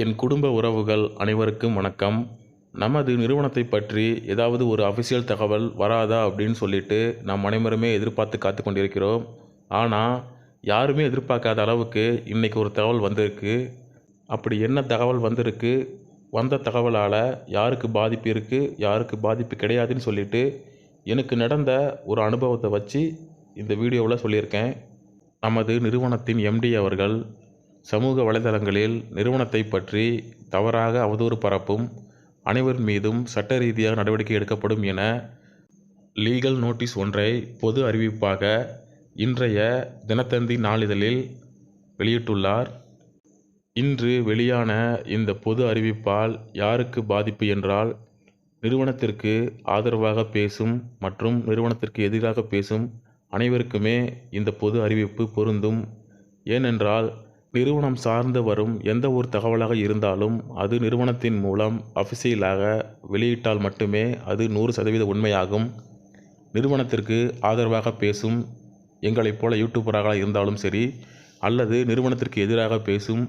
என் குடும்ப உறவுகள் அனைவருக்கும் வணக்கம். நமது நிறுவனத்தை பற்றி ஏதாவது ஒரு அஃபிஷியல் தகவல் வராதா அப்படின்னு சொல்லிட்டு நாம் அனைவருமே எதிர்பார்த்து காத்து கொண்டிருக்கிறோம். ஆனால் யாருமே எதிர்பார்க்காத அளவுக்கு இன்றைக்கி ஒரு தகவல் வந்திருக்கு. அப்படி என்ன தகவல் வந்திருக்கு? வந்த தகவலால் யாருக்கு பாதிப்பு இருக்குது யாருக்கு பாதிப்பு கிடையாதுன்னு சொல்லிட்டு எனக்கு நடந்த ஒரு அனுபவத்தை வச்சு இந்த வீடியோவில் சொல்லியிருக்கேன். நமது நிறுவனத்தின் எம்டி அவர்கள் சமூக வலைதளங்களில் நிறுவனத்தை பற்றி தவறாக அவதூறு பரப்பும் அனைவர் மீதும் சட்ட ரீதியாக நடவடிக்கை எடுக்கப்படும் என லீகல் நோட்டீஸ் ஒன்றை பொது அறிவிப்பாக இன்றைய தினத்தந்தி நாளிதழில் வெளியிட்டுள்ளார். இன்று வெளியான இந்த பொது அறிவிப்பால் யாருக்கு பாதிப்பு என்றால் நிறுவனத்திற்கு ஆதரவாக பேசும் மற்றும் நிறுவனத்திற்கு எதிராக பேசும் அனைவருக்குமே இந்த பொது அறிவிப்பு பொருந்தும். ஏனென்றால் நிறுவனம் சார்ந்து வரும் எந்த ஒரு தகவலாக இருந்தாலும் அது நிறுவனத்தின் மூலம் அஃபிஷியலாக வெளியிட்டால் மட்டுமே அது நூறு சதவீத உண்மையாகும். நிறுவனத்திற்கு ஆதரவாக பேசும் எங்களைப் போல யூடியூபராக இருந்தாலும் சரி அல்லது நிறுவனத்திற்கு எதிராக பேசும்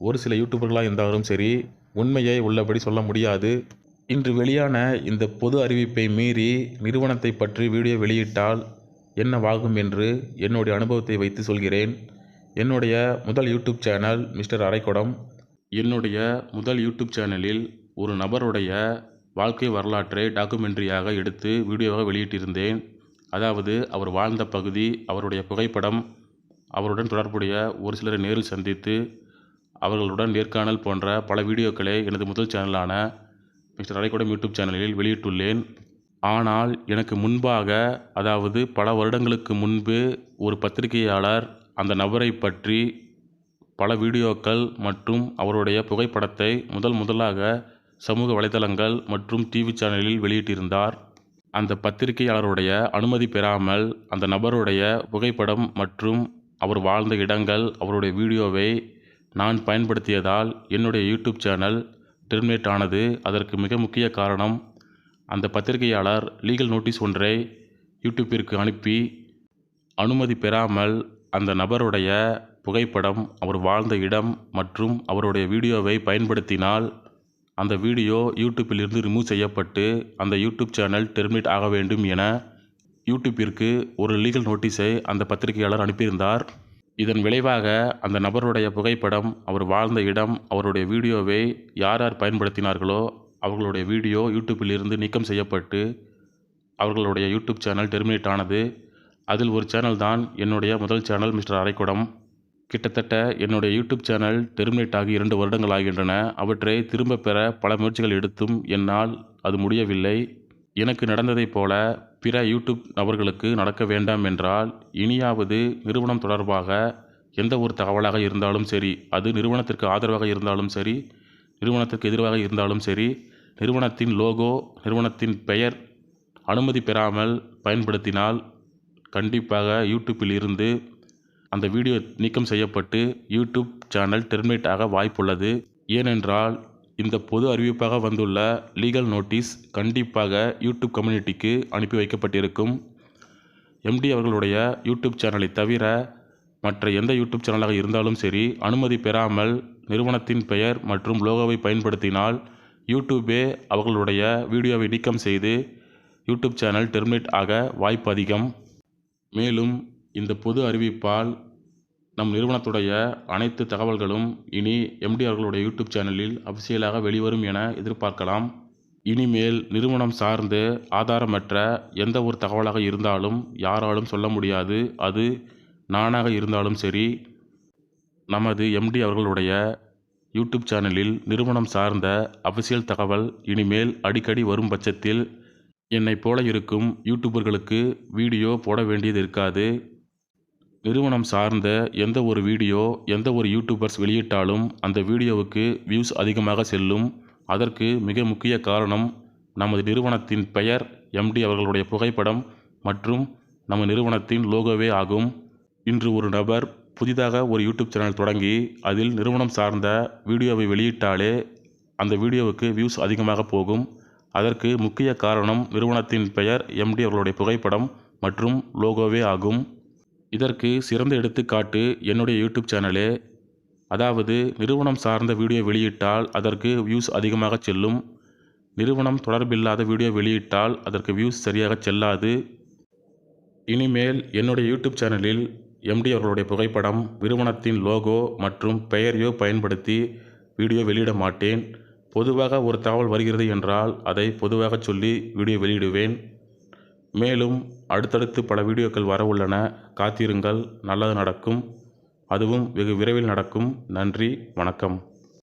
ஒரு சில யூடியூபர்களாக இருந்தாலும் சரி உண்மையை உள்ளபடி சொல்ல முடியாது. இன்று வெளியான இந்த பொது அறிவிப்பை மீறி நிறுவனத்தை பற்றி வீடியோ வெளியிட்டால் என்னவாகும் என்று என்னுடைய அனுபவத்தை வைத்து சொல்கிறேன். என்னுடைய முதல் யூடியூப் சேனல் மிஸ்டர் அரைக்குடம் என்னுடைய முதல் யூடியூப் சேனலில் ஒரு நபருடைய வாழ்க்கை வரலாற்றை டாக்குமெண்ட்ரியாக எடுத்து வீடியோவாக வெளியிட்டிருந்தேன். அதாவது அவர் வாழ்ந்த பகுதி அவருடைய புகைப்படம் அவருடன் தொடர்புடைய ஒரு சிலரை நேரில் சந்தித்து அவர்களுடன் நேர்காணல் போன்ற பல வீடியோக்களை எனது முதல் சேனலான மிஸ்டர் அரைக்குடம் யூடியூப் சேனலில் வெளியிட்டுள்ளேன். ஆனால் எனக்கு முன்பாக அதாவது பல வருடங்களுக்கு முன்பு ஒரு பத்திரிகையாளர் அந்த நபரை பற்றி பல வீடியோக்கள் மற்றும் அவருடைய புகைப்படத்தை முதல் முதலாக சமூக வலைதளங்கள் மற்றும் டிவி சேனலில் வெளியிட்டிருந்தார். அந்த பத்திரிகையாளருடைய அனுமதி பெறாமல் அந்த நபருடைய புகைப்படம் மற்றும் அவர் வாழ்ந்த இடங்கள் அவருடைய வீடியோவை நான் பயன்படுத்தியதால் என்னுடைய யூடியூப் சேனல் டெர்மினேட் ஆனது. அதற்கு மிக முக்கிய காரணம் அந்த பத்திரிகையாளர் லீகல் நோட்டீஸ் ஒன்றை யூடியூப்பிற்கு அனுப்பி அனுமதி பெறாமல் அந்த நபருடைய புகைப்படம் அவர் வாழ்ந்த இடம் மற்றும் அவருடைய வீடியோவை பயன்படுத்தினால் அந்த வீடியோ யூடியூப்பிலிருந்து ரிமூவ் செய்யப்பட்டு அந்த யூடியூப் சேனல் டெர்மினேட் ஆக வேண்டும் என யூடியூப்பிற்கு ஒரு லீகல் நோட்டீஸை அந்த பத்திரிகையாளர் அனுப்பியிருந்தார். இதன் விளைவாக அந்த நபருடைய புகைப்படம் அவர் வாழ்ந்த இடம் அவருடைய வீடியோவை யார் யார் பயன்படுத்தினார்களோ அவர்களுடைய வீடியோ யூடியூப்பிலிருந்து நீக்கம் செய்யப்பட்டு அவர்களுடைய யூடியூப் சேனல் டெர்மினேட் ஆனது. அதில் ஒரு சேனல் தான் என்னுடைய முதல் சேனல் மிஸ்டர் அரைக்குடம் கிட்டத்தட்ட என்னுடைய யூடியூப் சேனல் டெர்மினேட் ஆகி இரண்டு வருடங்கள் ஆகின்றன. அவற்றை திரும்ப பெற பல முயற்சிகள் எடுத்தும் என்னால் அது முடியவில்லை. எனக்கு நடந்ததைப் போல பிற யூடியூப் நபர்களுக்கு நடக்க வேண்டாம் என்றால் இனியாவது நிறுவனம் தொடர்பாக எந்த ஒரு தகவலாக இருந்தாலும் சரி அது நிறுவனத்திற்கு ஆதரவாக இருந்தாலும் சரி நிறுவனத்திற்கு எதிராக இருந்தாலும் சரி நிறுவனத்தின் லோகோ நிறுவனத்தின் பெயர் அனுமதி பெறாமல் பயன்படுத்தினால் கண்டிப்பாக யூடியூப்பில் இருந்து அந்த வீடியோ நீக்கம் செய்யப்பட்டு யூடியூப் சேனல் டெர்மினேட் ஆக வாய்ப்புள்ளது. ஏனென்றால் இந்த பொது அறிவிப்பாக வந்துள்ள லீகல் நோட்டீஸ் கண்டிப்பாக யூடியூப் கம்யூனிட்டிக்கு அனுப்பி வைக்கப்பட்டிருக்கும். எம்டி அவர்களுடைய யூடியூப் சேனலை தவிர மற்ற எந்த யூடியூப் சேனலாக இருந்தாலும் சரி அனுமதி பெறாமல் நிறுவனத்தின் பெயர் மற்றும் லோகோவை பயன்படுத்தினால் யூடியூபே அவர்களுடைய வீடியோவை நீக்கம் செய்து யூடியூப் சேனல் டெர்மினேட் ஆக வாய்ப்பு அதிகம். மேலும் இந்த பொது அறிவிப்பால் நம் நிறுவனத்துடைய அனைத்து தகவல்களும் இனி எம்டி அவர்களுடைய யூடியூப் சேனலில் அபிஷியலாக வெளிவரும் என எதிர்பார்க்கலாம். இனிமேல் நிறுவனம் சார்ந்து ஆதாரமற்ற எந்த ஒரு தகவலாக இருந்தாலும் யாராலும் சொல்ல முடியாது. அது நானாக இருந்தாலும் சரி நமது எம்டி அவர்களுடைய யூடியூப் சேனலில் நிறுவனம் சார்ந்த அபிஷியல் தகவல் இனிமேல் அடிக்கடி வரும் பட்சத்தில் என்னைப் போல இருக்கும் யூடியூபர்களுக்கு வீடியோ போட வேண்டியது இருக்காது. நிறுவனம் சார்ந்த எந்த ஒரு வீடியோ எந்த ஒரு யூடியூபர்ஸ் வெளியிட்டாலும் அந்த வீடியோவுக்கு வியூஸ் அதிகமாக செல்லும். அதற்கு மிக முக்கிய காரணம் நமது நிறுவனத்தின் பெயர் எம்டி அவர்களுடைய புகைப்படம் மற்றும் நம்ம நிறுவனத்தின் லோகோவே ஆகும். இன்று ஒரு நபர் புதிதாக ஒரு யூடியூப் சேனல் தொடங்கி அதில் நிறுவனம் சார்ந்த வீடியோவை வெளியிட்டாலே அந்த வீடியோவுக்கு வியூஸ் அதிகமாக போகும். அதற்கு முக்கிய காரணம் நிறுவனத்தின் பெயர் எம்டி அவர்களுடைய புகைப்படம் மற்றும் லோகோவே ஆகும். இதற்கு சிறந்த எடுத்துக்காட்டு என்னுடைய யூடியூப் சேனலே. அதாவது நிறுவனம் சார்ந்த வீடியோ வெளியிட்டால் அதற்கு வியூஸ் அதிகமாக செல்லும். நிறுவனம் தொடர்பில்லாத வீடியோ வெளியிட்டால் அதற்கு வியூஸ் சரியாக செல்லாது. இனிமேல் என்னுடைய யூடியூப் சேனலில் எம்டி அவர்களுடைய புகைப்படம் நிறுவனத்தின் லோகோ மற்றும் பெயரையோ பயன்படுத்தி வீடியோ வெளியிட மாட்டேன். பொதுவாக ஒரு தகவல் வருகிறது என்றால் அதை பொதுவாக சொல்லி வீடியோ வெளியிடுவேன். மேலும் அடுத்தடுத்து பல வீடியோக்கள் வர உள்ளன. காத்திருங்கள். நல்லது நடக்கும். அதுவும் வெகு விரைவில் நடக்கும். நன்றி. வணக்கம்.